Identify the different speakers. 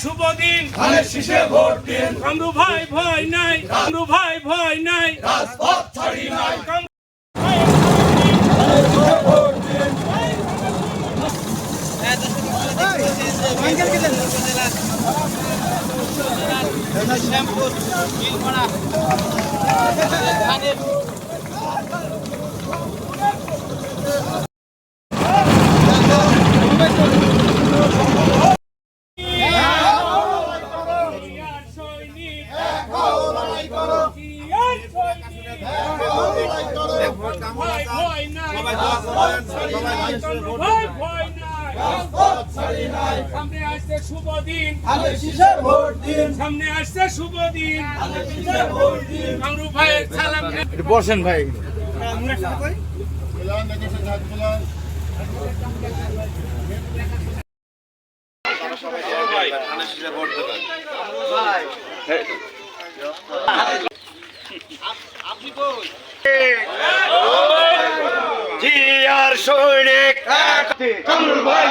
Speaker 1: শুভ দিন।
Speaker 2: ধানের শীষে ভোট দিন।
Speaker 1: কামরু ভাই ভয় নাই কামরু ভাই ভয় নাই।
Speaker 2: রাজপথ ছাড়ি নাই।
Speaker 1: জিয়ার সৈনিক জিয়ার সৈনিক ভয় ভয় নাই কামরু ভাই ভয় নাই সামনে আসছে শুভ দিন সামনে আসছে শুভ দিন সালাম
Speaker 3: বসেন ভাই
Speaker 2: জিয়ার সৈনিক কামরুল ভাই।